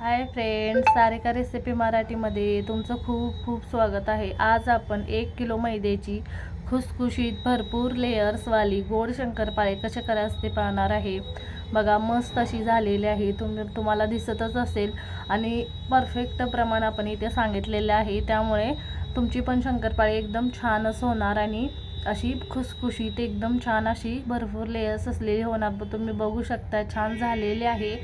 Hi friends Sarika recipe मराठीमध्ये तुमचं खूप खूप स्वागत आहे. आज आपण एक किलो मैद्याची खुसखुशीत भरपूर लेयर्सवाली गोड शंकरपाळे कसे करायचे ते पाहणार आहे. बघा मस्त अशी झालेली आहे. तुम्ही तुम्हाला दिसतच असेल. आणि परफेक्ट प्रमाण आपण इथे सांगितलेलं आहे. त्यामुळे तुमची पण शंकरपाळी एकदम छानच होणार आणि अशी खुसखुशीत एकदम छान अशी भरपूर लेयर्स असलेली होणार. तुम्ही बघू शकता छान झालेली आहे.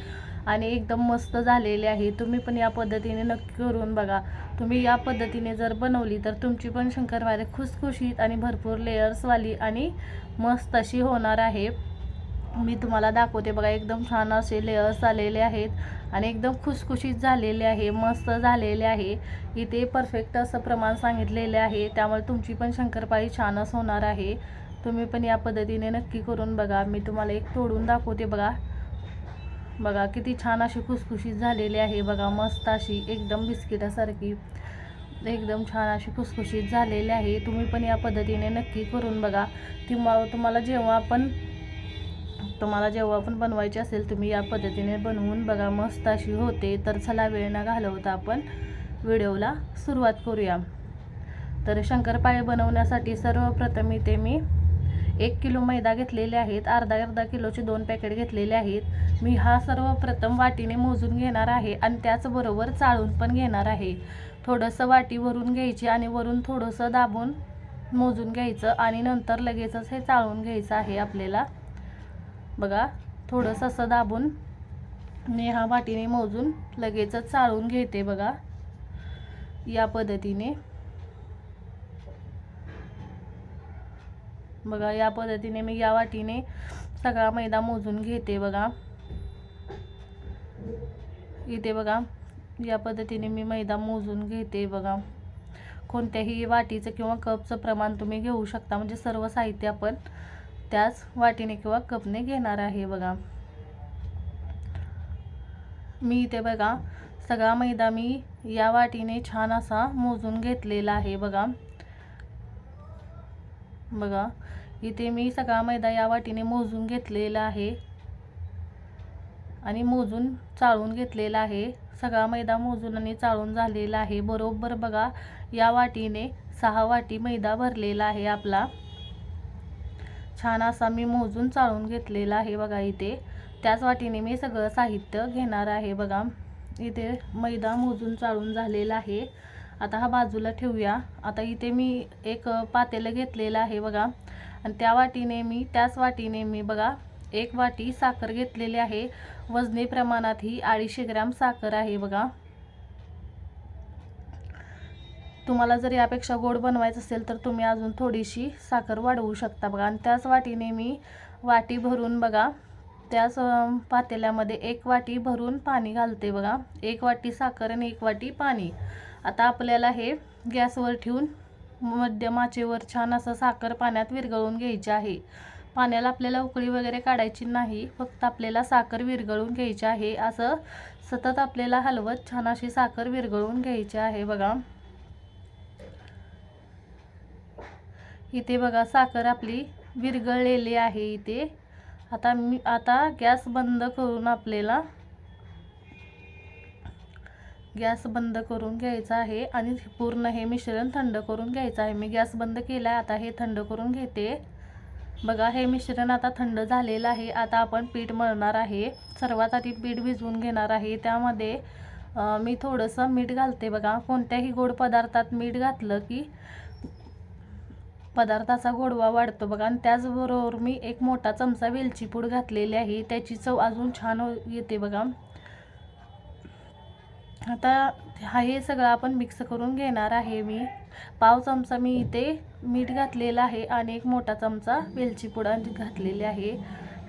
आणि एकदम मस्त झालेले आहे. तुम्ही पण या पद्धतीने नक्की करून बघा. तुम्ही या पद्धतीने जर बनवली तर तुमची पण शंकरपाळे खुसखुशीत आणि भरपूर लेयर्सवाली आणि मस्त अशी होणार आहे. मी तुम्हाला दाखवते बघा एकदम छान असे लेयर्स आलेले आहेत आणि एकदम खुसखुशीत झालेले आहे मस्त झालेले आहे. इथे परफेक्ट असं प्रमाण सांगितलेले आहे. त्यामुळे तुमची पण शंकरपाळी छानच होणार आहे. तुम्ही पण या पद्धतीने नक्की करून बघा. मी तुम्हाला एक तोडून दाखवते बघा. बघा किती छान अशी खुसखुशीत झालेली आहे. बघा मस्त अशी एकदम बिस्किटासारखी एकदम छान अशी खुसखुशीत झालेली आहे. तुम्ही पण या पद्धतीने नक्की करून बघा. किंवा तुम्हाला जेव्हा पण तुम्हाला जेव्हा पण बनवायची असेल तुम्ही या पद्धतीने बनवून बघा मस्त अशी होते. तर चला वेळ न घालवता आपण व्हिडिओला सुरुवात करूया. तर शंकरपाळे बनवण्यासाठी सर्वप्रथम इथे मी एक किलो मैदा घेतलेले आहेत अर्धा अर्धा किलोचे दोन पॅकेट घेतलेले आहेत. मी हा सर्वप्रथम वाटीने मोजून घेणार आहे आणि त्याचबरोबर चाळून पण घेणार आहे. थोडंसं वाटी वरून घ्यायची आणि वरून थोडंसं दाबून मोजून घ्यायचं आणि नंतर लगेचच हे चाळून घ्यायचं आहे आपल्याला. बघा थोडंसं असं दाबून मी हा वाटीने मोजून लगेचच चाळून घेते बघा. या पद्धतीने. बघा या पद्धतीने मी या वाटीने सगळा मैदा मोजून घेते बघा. इथे बघा या पद्धतीने मी मैदा मोजून घेते बघा. कोणत्याही वाटीचं किंवा कपचं प्रमाण तुम्ही घेऊ शकता म्हणजे सर्व साहित्य आपण त्याच वाटीने किंवा कपने घेणार आहे बघा. मी इथे बघा सगळा मैदा मी या वाटीने छान असा मोजून घेतलेला आहे बघा. बघा इथे मी सगळा मैदा या वाटीने मोजून घेतलेला आहे. आणि मोजून चाळून घेतलेला आहे. सगळा मैदा मोजून आणि चाळून झालेला आहे. बरोबर बघा या वाटीने सहा वाटी मैदा भरलेला आहे आपला. छान असा मी मोजून चाळून घेतलेला आहे बघा इथे. त्याच वाटीने मी सगळं साहित्य घेणार आहे बघा. इथे मैदा मोजून चाळून झालेला आहे. आता हा बाजूला ठेवूया. आता इथे मी एक पातेलं घेतलेलं आहे बघा. आणि त्या वाटीने मी त्याच वाटीने मी बघा एक वाटी साखर घेतलेली आहे. वजनी प्रमाणात ही अडीचशे ग्रॅम साखर आहे बघा. तुम्हाला जर यापेक्षा गोड बनवायचं असेल तर तुम्ही अजून थोडीशी साखर वाढवू शकता बघा. आणि त्याच वाटीने मी वाटी भरून बघा त्याच पातेल्यामध्ये एक वाटी भरून पाणी घालते बघा. एक वाटी साखर आणि एक वाटी पाणी. आता आपल्याला हे गॅसवर ठेवून मध्यम आचेवर छान असं साखर पाण्यात विरघळून घ्यायची आहे. पाण्याला आपल्याला उकळी वगैरे काढायची नाही फक्त आपल्याला साखर विरघळून घ्यायची आहे. असं सतत आपल्याला हलवत छान अशी साखर विरघळून घ्यायची आहे बघा. इथे बघा साखर आपली विरघळलेली आहे इथे. आता मी आता गॅस बंद करून आपल्याला गॅस बंद करून घ्यायचा आहे आणि पूर्ण हे मिश्रण थंड करून घ्यायचं आहे. मी गॅस बंद केला आहे आता हे थंड करून घेते. बघा हे मिश्रण आता थंड झालेलं आहे. आता आपण पीठ मळणार आहे. सर्वात आधी पीठ भिजवून घेणार आहे. त्यामध्ये मी थोडंसं मीठ घालते बघा. कोणत्याही गोड पदार्थात मीठ घातलं की पदार्थाचा गोडवा वाढतो बघा. आणि त्याचबरोबर मी एक मोठा चमचा वेलची पूड घातलेली आहे. त्याची चव अजून छान हो-, येते बघा. आता हा हे सगळं आपण मिक्स करून घेणार आहे मी. पाव चमचा मी इथे मीठ घातलेलं आहे आणि एक मोठा चमचा वेलची पुडा घातलेली आहे.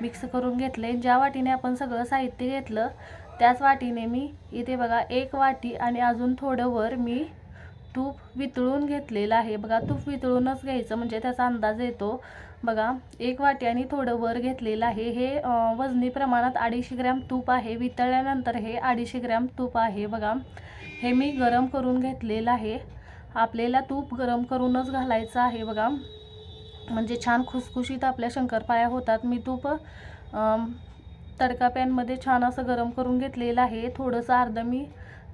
मिक्स करून घेतले ज्या वाटीने आपण सगळं साहित्य घेतलं त्याच वाटीने मी इथे बघा एक वाटी आणि अजून थोडं वर मी तूप वितळून घेतलेलं आहे. बघा तूप वितळूनच घ्यायचं म्हणजे त्याचा अंदाज येतो. बघा एक वाटी आणि थोडं वर घेतलेलं आहे. हे वजनी प्रमाणात अडीचशे ग्रॅम तूप आहे. वितळल्यानंतर हे अडीचशे ग्रॅम तूप आहे बघा. हे मी गरम करून घेतलेलं आहे. आपल्याला तूप गरम करूनच घालायचं आहे बघा. म्हणजे छान खुसखुशीत आपल्या शंकरपाळ्या होतात. मी तूप तडका पॅनमध्ये छान असं गरम करून घेतलेलं आहे. थोडंसं अर्ध मी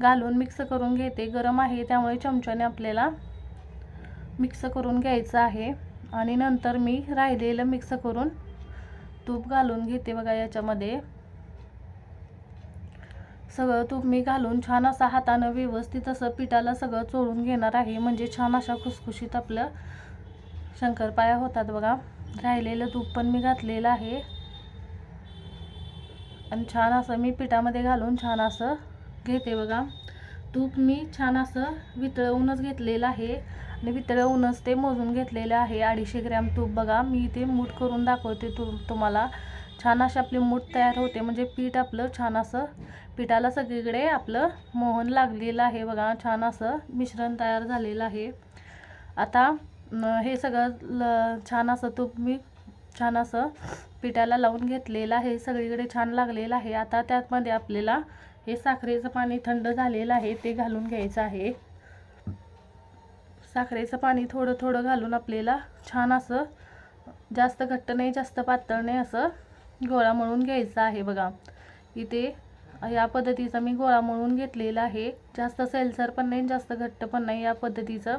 घालून मिक्स करून घेते. गरम आहे त्यामुळे चमच्याने आपल्याला मिक्स करून घ्यायचं आहे. आणि नंतर मी राहिलेलं मिक्स करून तूप घालून घेते बघा याच्यामध्ये. सगळं तूप मी घालून छान असा हातानं व्यवस्थित असं पिठाला सगळं चोळून घेणार आहे. म्हणजे छान अशा खुसखुशीत आपलं शंकरपाया होतात बघा. राहिलेलं तूप पण मी घातलेलं आहे. आणि छान असं मी पिठामध्ये घालून छान असं घेते बघा. तूप मी छान असं वितळवूनच घेतलेलं आहे. आणि वितळवूनच ते मोजून घेतलेलं आहे. अडीचशे ग्रॅम तूप बघा. मी ते मूठ करून दाखवते तू तुम्हाला. छान अशी आपली मूठ तयार होते. म्हणजे पीठ आपलं छान असं पिठाला सगळीकडे आपलं मोहन लागलेलं आहे बघा. छान असं मिश्रण तयार झालेलं आहे. आता हे सगळं ल छान असं तूप मी छान असं पिठाला लावून घेतलेलं आहे. सगळीकडे छान लागलेलं आहे. आता त्यातमध्ये आपल्याला हे साखरेचं पाणी थंड झालेलं आहे. ते घालून घ्यायचं आहे. साखरेचं पाणी थोडं थोडं घालून आपल्याला छान असं जास्त घट्ट नाही जास्त पातळ नाही असं गोळा मळून घ्यायचा आहे बघा. इथे या पद्धतीचा मी गोळा मळून घेतलेला आहे. जास्त सैलसर पण नाही जास्त घट्ट पण नाही या पद्धतीचं.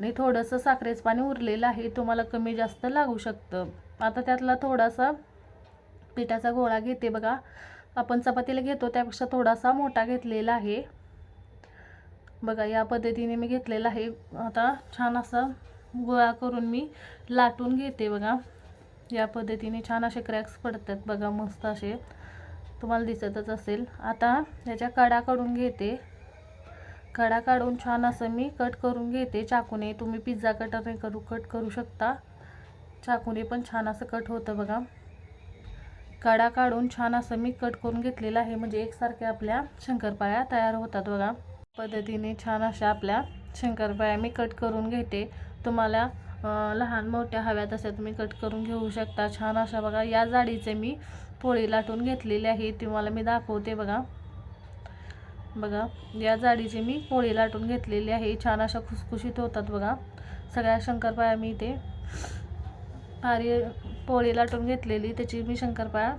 आणि थोडंसं साखरेचं पाणी उरलेलं आहे तुम्हाला कमी जास्त लागू शकतं. आता त्यातला थोडासा पिठाचा गोळा घेते बघा. आपण चपातीला घेतो त्यापेक्षा थोडासा मोठा घेतलेला आहे. बघा या पद्धतीने मी घेतलेला आहे. आता छान असा गोळा करून मी लाटून घेते बघा. या पद्धतीने छान असे क्रॅक्स पडतात बघा मस्त असे. तुम्हाला दिसतच असेल. आता याच्या कडा काढून घेते. कडा काढून छान असं मी कट करून घेते. चाकूने तुम्ही पिझ्झा कटरने करू कट करू शकता. चाकूने पण छान असं कट होतं बघा. कडा काढून छान असं मी कट करून घेतलेलं आहे. म्हणजे एकसारख्या आपल्या शंकरपाळ्या तयार होतात बघा. पद्धतीने छान अशा आपल्या शंकरपाळ्या मी कट करून घेते. तुम्हाला लहान मोठ्या हव्या तशा तुम्ही कट करून घेऊ शकता. छान अशा बघा या जाडीचे मी पोळी लाटून घेतलेली आहे. तुम्हाला मी दाखवते बघा. बघा या जाडीची मी पोळी लाटून घेतलेली आहे. छान अशा खुसखुशीत होतात बघा. सगळ्या शंकरपाळ्या मी इथे पारी पोळी लाटून घेतलेली. त्याची मी शंकरपाळ्या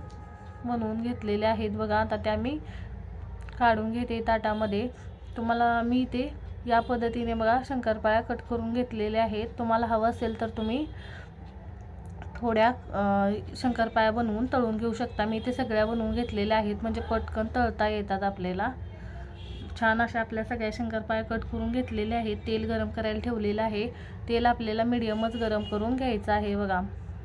बनवून घेतलेल्या आहेत बघा. आता त्या मी काढून घेते ताटामध्ये. तुम्हाला मी इथे या पद्धतीने बघा शंकरपाळ्या कट करून घेतलेल्या आहेत. तुम्हाला हवं असेल तर तुम्ही थोड्या शंकरपाळ्या बनवून तळून घेऊ शकता. मी ते सगळ्या बनवून घेतलेल्या आहेत. म्हणजे पटकन तळता येतात आपल्याला. छान अशा आपल्या सगळ्या शंकरपाळ्या कट करून घेतलेल्या आहेत. तेल गरम करायला ठेवलेलं आहे. तेल आपल्याला मिडियमच गरम करून घ्यायचं आहे बघा.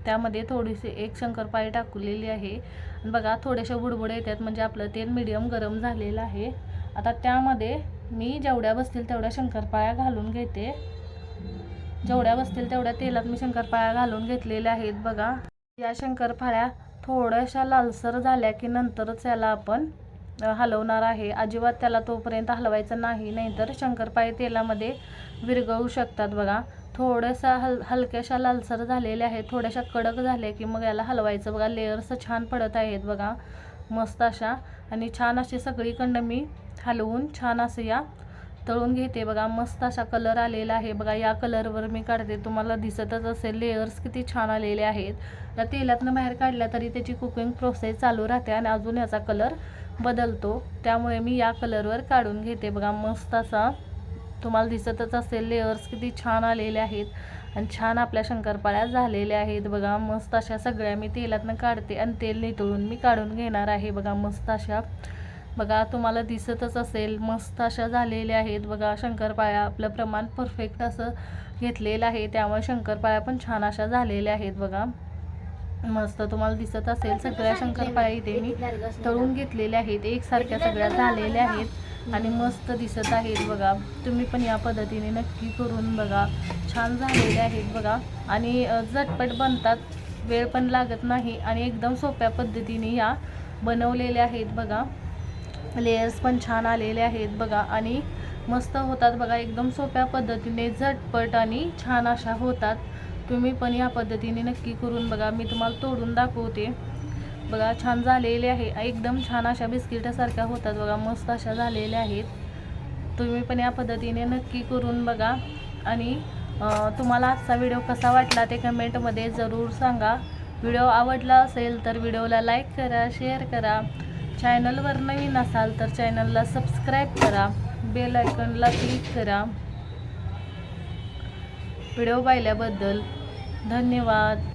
त्यामध्ये थोडीशी एक शंकरपाळी टाकलेली आहे. बघा थोड्याशा बुडबुड येतात. म्हणजे आपलं तेल मिडियम गरम झालेलं आहे. आता त्यामध्ये मी जेवढ्या बसतील तेवढ्या शंकरपाळ्या घालून घेते. जेवढ्या बसतील तेवढ्या तेलात मी शंकरपाळ्या घालून घेतलेल्या आहेत बघा. या शंकरपाळ्या थोड्याशा लालसर झाल्या की नंतरच याला आपण हलवणार आहे. अजिबात त्याला तोपर्यंत हलवायचं नाही नाहीतर शंकरपाळे तेलामध्ये विरघळू शकतात बघा. थोड्याशा हल हलक्याशा लालसर झालेल्या आहेत थोड्याशा कडक झाल्या की मग याला हलवायचं बघा. लेअर्स छान पडत आहेत बघा मस्त अशा. आणि छान अशी सगळीकडनं मी हलवून छान असं या. तळून घेते बघा मस्त असा कलर आलेला आहे बघा. या कलरवर मी काढते. तुम्हाला दिसतच असेल लेयर्स किती छान आलेले आहेत. त्या तेलातनं बाहेर काढल्या तरी त्याची कुकिंग प्रोसेस चालू राहते आणि अजून याचा कलर बदलतो. त्यामुळे मी या कलरवर काढून घेते बघा. मस्त असा तुम्हाला दिसतच असेल लेयर्स किती छान आलेले आहेत. आणि छान आपल्या शंकरपाळ्या झालेल्या आहेत बघा. मस्त अशा सगळ्या मी तेलातनं काढते आणि तेल नितळून मी काढून घेणार आहे बघा. मस्त अशा बघा तुम्हाला दिसतच असेल मस्त अशा झालेल्या आहेत. बघा शंकरपाळ्या आपलं प्रमाण परफेक्ट असं घेतलेलं आहे. त्यामुळे शंकरपाळ्या पण छान अशा झालेल्या आहेत बघा. मस्त तुम्हाला दिसत असेल सगळ्या शंकरपाळ्या इथे मी तळून घेतलेल्या आहेत. एकसारख्या सगळ्या झालेल्या आहेत आणि मस्त दिसत आहेत बघा. तुम्ही पण या पद्धतीने नक्की करून बघा. छान झालेल्या आहेत बघा. आणि झटपट बनतात. वेळ पण लागत नाही आणि एकदम सोप्या पद्धतीने या बनवलेल्या आहेत बघा. लेयर्स पण छान आलेले आहेत बघा. आणि मस्त होतात बघा एकदम सोप्या पद्धतीने झटपट आणि छान अशा होतात. तुम्ही पण या पद्धतीने नक्की करून बघा. मी तुम्हाला तोडून दाखवते. बघा छान झालेले आहे. एकदम छान अशा बिस्किटासारख्या होतात बघा. मस्त अशा झालेल्या आहेत. तुम्ही पण या पद्धतीने नक्की करून बघा. आणि तुम्हाला आजचा व्हिडिओ कसा वाटला ते कमेंटमध्ये जरूर सांगा. व्हिडिओ आवडला असेल तर व्हिडिओला लाईक करा शेअर करा. चॅनलवर नवीन असाल तर चॅनलला सबस्क्राईब करा बेल आयकॉनला क्लिक करा. व्हिडिओ पाहिल्याबद्दल धन्यवाद.